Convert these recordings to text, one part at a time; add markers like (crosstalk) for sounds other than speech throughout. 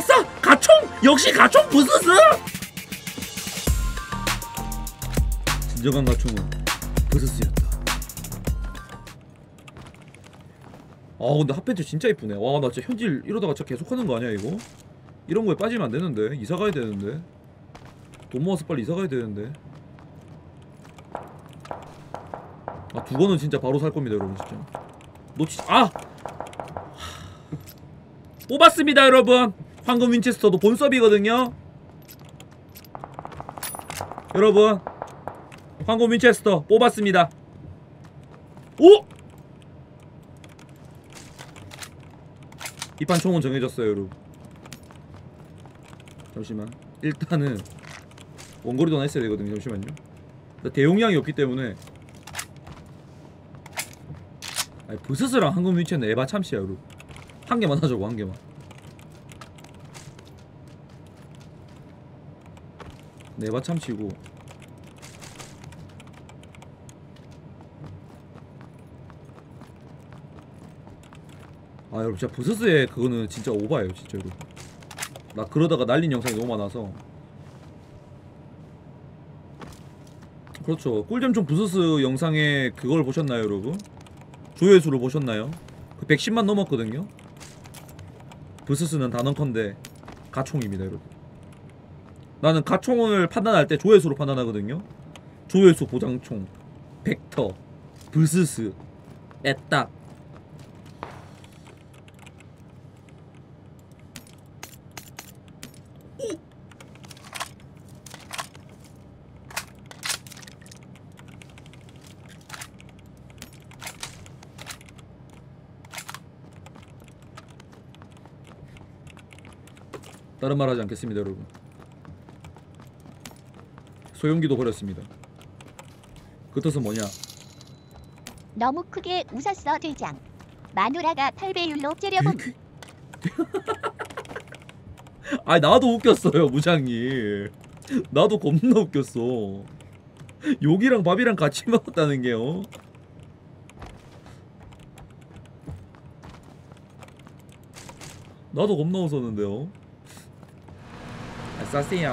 아싸 가총! 역시 가총 부스스! 진정한 가총은 부스스였다. 아 근데 핫팬츠 진짜 이쁘네. 와 나 진짜 현질 이러다가 진짜 계속하는 거 아니야 이거? 이런 거에 빠지면 안 되는데. 이사 가야 되는데. 돈 모아서 빨리 이사 가야 되는데. 아 두 번은 진짜 바로 살 겁니다 여러분 진짜. 놓치 아! (laughs) 뽑았습니다 여러분 황금 윈체스터도 본섭이거든요. 여러분 황금 윈체스터 뽑았습니다. 오! 이판 총은 정해졌어요 여러분. 잠시만. 일단은 원거리도 하나 있어야 되거든요 잠시만요. 나 대용량이 없기 때문에. 아니 부스스랑 황금 윈체는 에바 참치야 여러분. 한 개만 하자고 한 개만 네바 참치고. 아 여러분 진짜 부스스의 그거는 진짜 오바예요 진짜 여러분 나 그러다가 날린 영상이 너무 많아서. 그렇죠. 꿀잼총 부스스 영상에 그걸 보셨나요 여러분? 조회수를 보셨나요? 그 110만 넘었거든요? 부스스는 단언컨대 가총입니다 여러분 나는 가총을 판단할 때 조회수로 판단하거든요. 조회수 보장총 벡터 부스스 애딱 다른 말 하지 않겠습니다 여러분 소용기도 버렸습니다. 그 뜻은 뭐냐? 너무 크게 웃었어 대장. 마누라가 8배율로 째려봄. (laughs) 아 나도 웃겼어요 무장이. 나도 겁나 웃겼어. 욕이랑 밥이랑 같이 먹었다는 게요. 나도 겁나 웃었는데요. 아 싸세요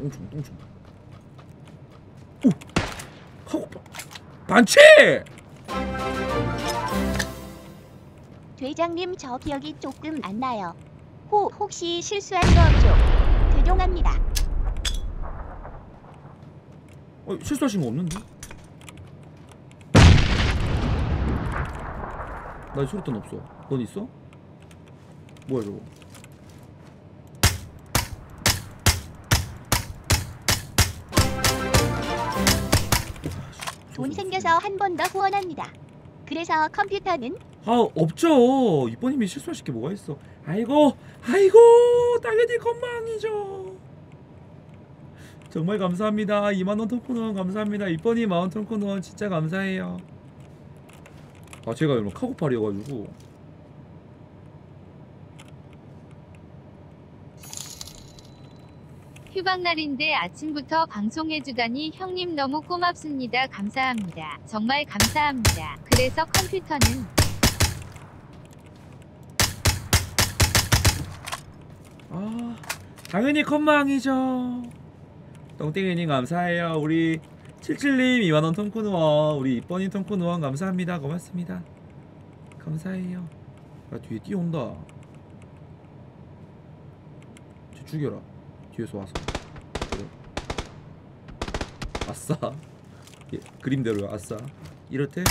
똥충 똥충 오 하고 봐 반치! 대장님 저 기억이 조금 안 나요. 호 혹시 실수한 거 없죠? 죄송합니다. 어, 실수하신 거 없는데? 나 소리탄 없어. 넌 있어? 뭐야 저거? 돈 생겨서 한 번 더 후원합니다. 그래서 컴퓨터는 아 없죠. 이번님이 실수하실 게 뭐가 있어? 아이고, 아이고, 당연히 건망이죠. 정말 감사합니다. 2만 원 토큰원 감사합니다. 이번이 마운 토큰원 진짜 감사해요. 아 제가 여러분 카고팔이어가지고 휴방날인데 아침부터 방송해주다니 형님 너무 고맙습니다. 감사합니다. 정말 감사합니다. 그래서 컴퓨터는 아 당연히 건망이죠. 똥땡이님 감사해요. 우리 77님 2만원 통크누원 우리 이번이 통크누원 감사합니다. 고맙습니다. 감사해요. 야 뒤에 뛰어온다. 쟤 죽여라. 뒤에서 와서. 아싸. 예, 그림대로 아싸. 이렇대.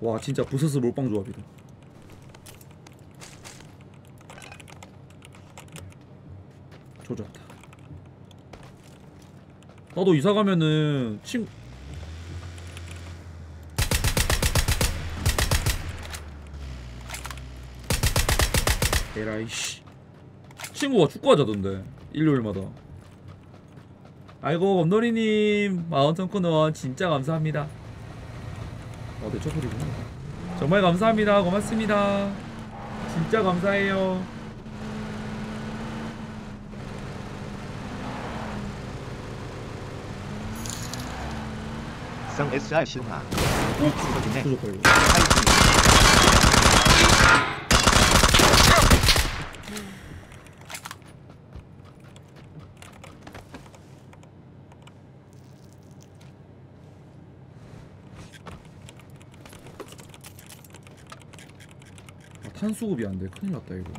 와 진짜 부서스 몰빵 조합이다. 조졌다. 나도 이사 가면은 친 에라이 씨. 친구가 축구하자던데. 일요일마다. 아이고 엄놀이님. 마운턴 원 진짜 감사합니다. 어 내첫 소리구나. 정말 감사합니다. 고맙습니다. 진짜 감사해요 성 SR 실화. 이거 파이팅. 아, 탄수급이 안돼 큰일 났다 이거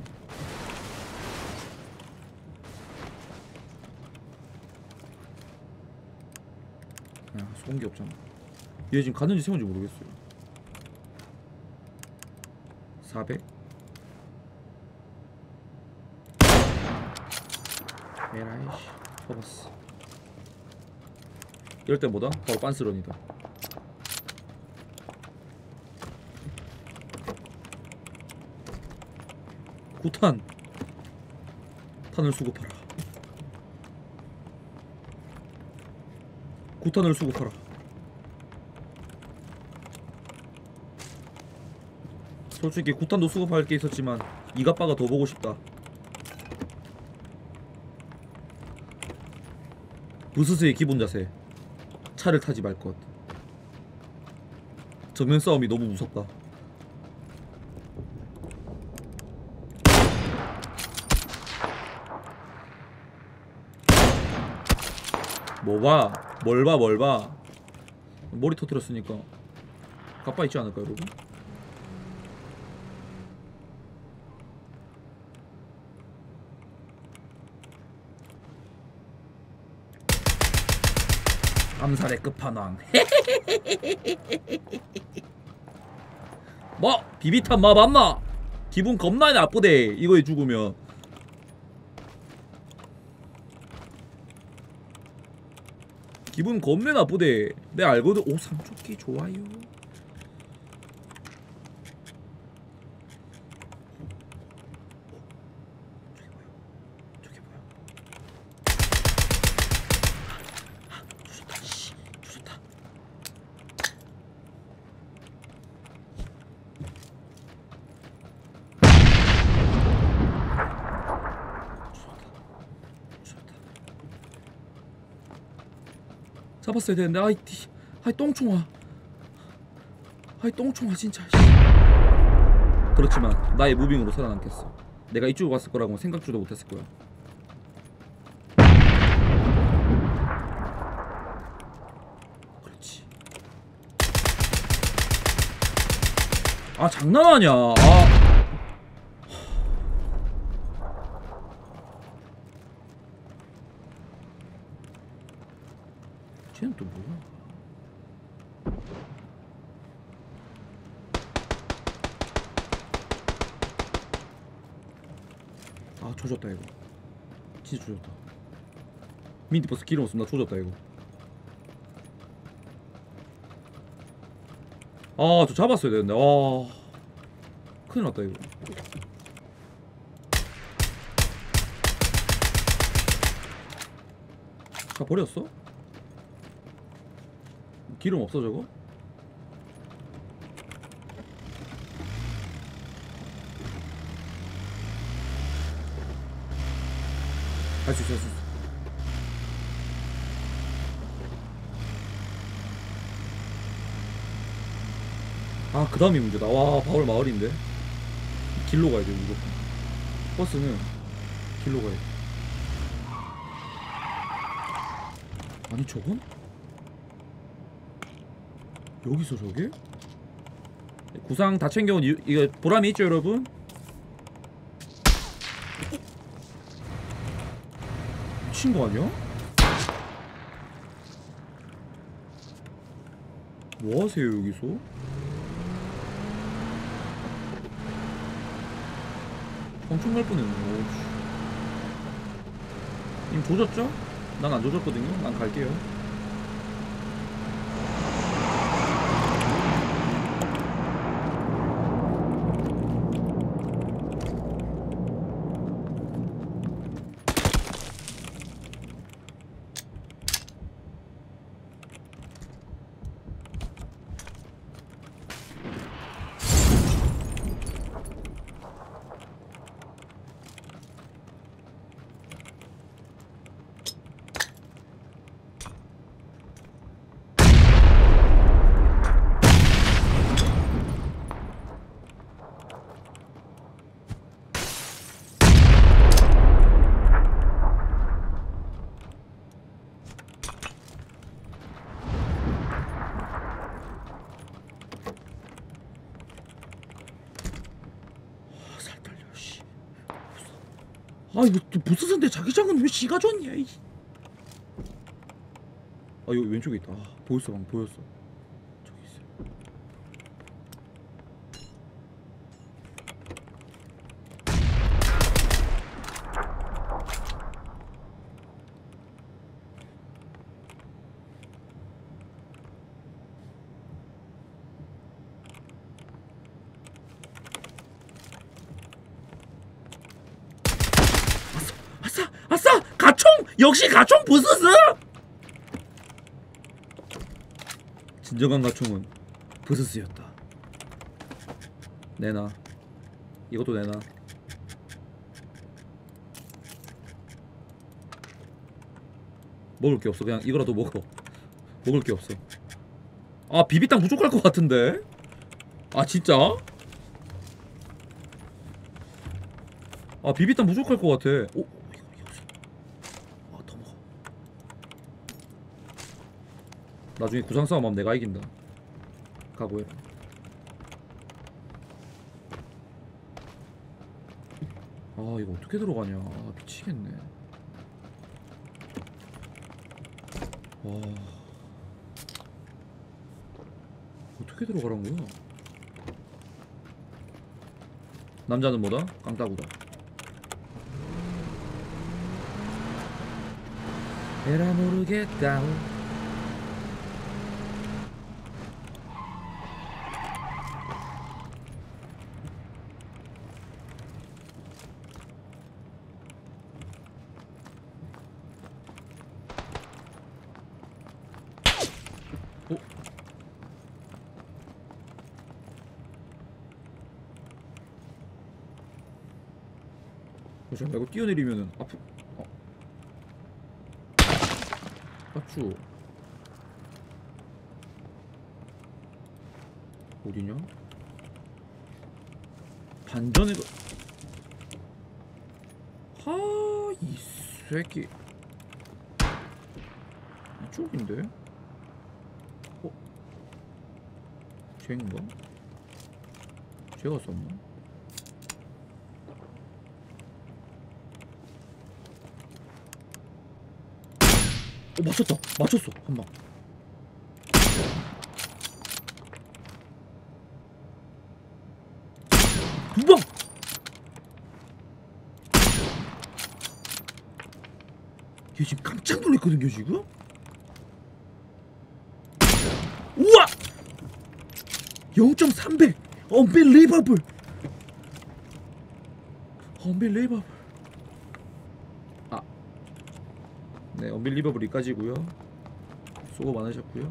야 소음기 없잖아. 얘 지금 가는지 세운지 모르겠어요. 400 에라이씨 퍼봤어 이럴 때 뭐다? 바로 빤스런이다. 구탄! 탄을 수급하라 구탄을 수급하라. 솔직히 구탄도 수급할 게 있었지만 이가빠가 더 보고 싶다. 부스스의 기본 자세. 차를 타지 말 것. 정면 싸움이 너무 무섭다. 뭐 봐? 뭘 봐, 뭘 봐? 머리 터뜨렸으니까 가빠 있지 않을까, 여러분? 암살의 끝판왕. (laughs) 뭐 비비탄 마 맞나? 기분 겁나 나쁘대. 이거에 죽으면. 기분 겁내 나쁘대. 내 알거든. 오 삼촌기 좋아요. 저게 뭐야? 저게 뭐야? 주셨다. 씨, 주셨다. 주셨다. 잡았어야 되는데. 아이 띠 아이 똥총아. 아이 똥총아 진짜 씨. 그렇지만 나의 무빙으로 살아남겠어. 내가 이쪽으로 갔을 거라고 생각지도 못했을 거야. 그렇지. 아 장난하냐 아 쟤는 또 뭐야? 아 조졌다 이거. 진짜 조졌다. 미니버스 기름 없으면 나 조졌다 이거. 아 저 잡았어야 되는데. 아. 큰일 났다 이거. 다 버렸어? 기름 없어 저거? 할 수 있어 할 수 있어 아 그 다음이 문제다 와 바울 마을인데 길로 가야 돼 무조건 버스는 길로 가야 돼 아니 저건? 여기서 저게? 구상 다 챙겨온 이유, 이거 보람이 있죠 여러분? 미친 거 아니야? 뭐 하세요 여기서? 엄청 갈 뻔했네. 님 조졌죠? 난 안 조졌거든요 난 갈게요 아 이거 또 부스스인데 자기장은 왜 지가 줬냐 이. 아 여기 왼쪽에 있다. 아, 보였어 방금 보였어 저기 있어 아싸 아싸 가총? 역시 가총 부스스? 진정한 가총은 부스스였다. 내놔. 이것도 내놔. 먹을 게 없어. 그냥 이거라도 먹어. 먹을 게 없어. 아 비비탕 부족할 것 같은데? 아 진짜? 아 비비탕 부족할 것 같아. 오 이거 이거 아더 먹어 나중에 구상 싸움하면 내가 이긴다. 각오해라 아 이거 어떻게 들어가냐. 아, 미치겠네. 와. 어떻게 들어가란 거야? 남자는 뭐다? 깡따구다. 에라 모르겠다 잠시만 이거 뛰어내리면은 아프 어. 맞죠 어디냐 반전에 하이 새끼 이쪽인데 어? 쟤인가? 쟤가 썼나? 어 맞췄다. 맞췄어. 한 방. 두 방! 얘 지금 깜짝 놀랐거든요 지금? 우와! 0.3배 unbelievable unbelievable 아 네, 언빌리버블 이까지고요. 수고 많으셨고요.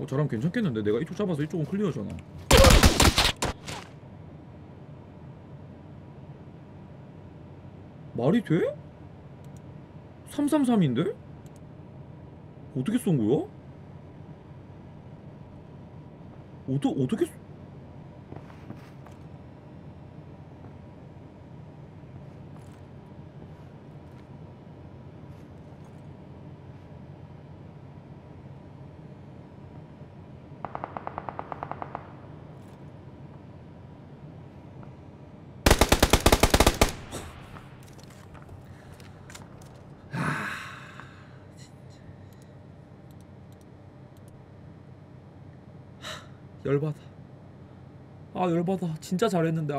어, 저랑 괜찮겠는데 내가 이쪽 잡아서 이쪽은 클리어잖아. 말이 돼? 333인데? 어떻게 쏜 거야? 어떻게 열받아. 아 열받아. 진짜 잘했는데 아.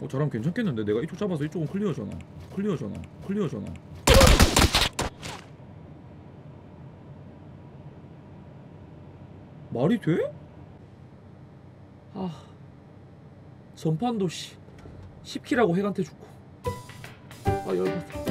어 저랑 괜찮겠는데 내가 이쪽 잡아서 이쪽은 클리어잖아. 클리어잖아. 클리어잖아. 말이 돼? 아 전판도 씨 10키라고 핵한테 죽고 아 열받아.